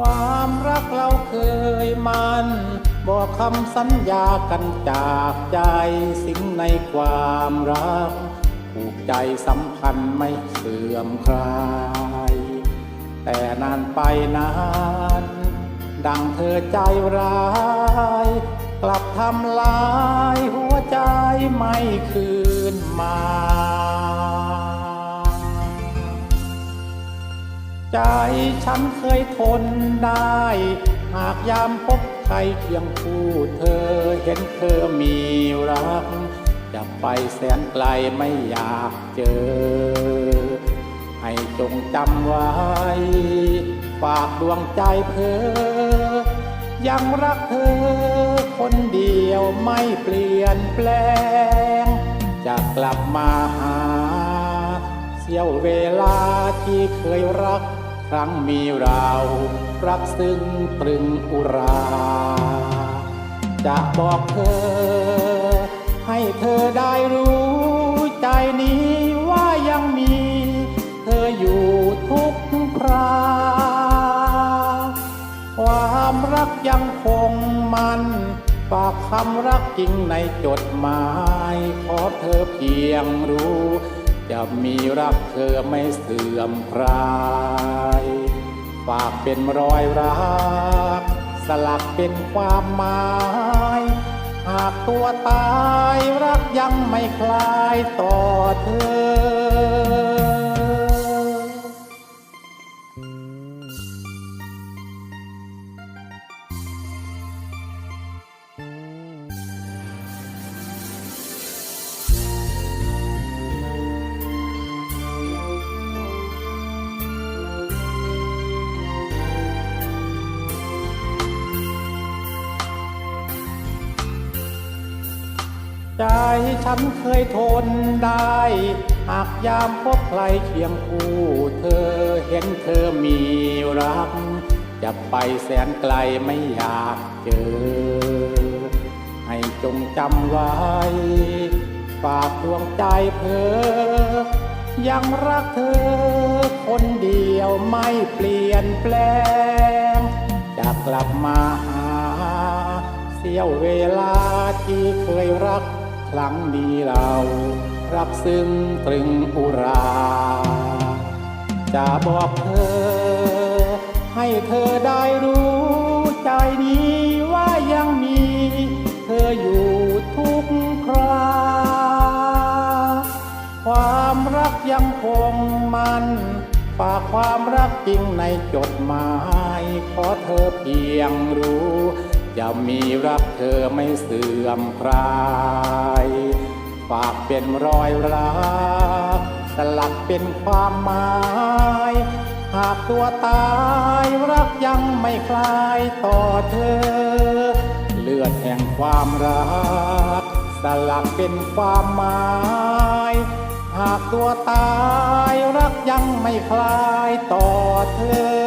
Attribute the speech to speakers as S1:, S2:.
S1: ความรักเคยมันบอกคำสัญญากันจากใจสิ่งในความรักผูกใจสัมพันธ์ไม่เสื่อมคลาย แต่นานไปนานดังเธอใจร้าย กลับทำลายหัวใจไม่คืนมา ใจฉันเคยทนได้ หากยามพบใครเคียงคู่เธอเห็นเธอมีรักจะไปแสนไกลไม่อยากเจอ ให้จงจำไว้ ฝากดวงใจเพอยังรักเธอคนเดียวไม่เปลี่ยนแปลง จะกลับมาหา เสี้ยวเวลาที่เคยรัก ครั้งมีเรารักซึ้งตรึงอุรา จะบอกเธอ ให้เธอได้รู้ใจนี้ว่ายังมี เธออยู่ทุกคราความรักยังคงมันฝากคำรักจริงในจดหมาย ขอเธอเพียงรู้ จะมีรักเธอไม่เสื่อมคลายฝากเป็นรอยรัก สลักเป็นความหมาย หากตัวตายรักยังไม่คลายต่อเธอ ใจฉันเคยทนได้ หากยามพบใครเคียงคู่เธอเห็นเธอมีรัก จะไปแสนไกลไม่อยากเจอ ให้จงจำไว้ ฝากดวงใจเพอยังรักเธอ คนเดียวไม่เปลี่ยนแปลง จะกลับมาหา เสี้ยวเวลาที่เคยรัก ครั้งนี้เรารักซึ้งตรึงอุรา จะบอกเธอ ให้เธอได้รู้ใจนี้ว่ายังมี เธออยู่ทุกคราความรักยังคงมันฝากความรักจริงในจดหมาย ขอเธอเพียงรู้ จะมีรักเธอไม่เสื่อมคลายฝากเป็นรอยรักสลักเป็นความหมาย หากตัวตายรักยังไม่คลายต่อเธอ เลือดแห่งความรักสลักเป็นความหมาย หากตัวตายรักยังไม่คลายต่อเธอ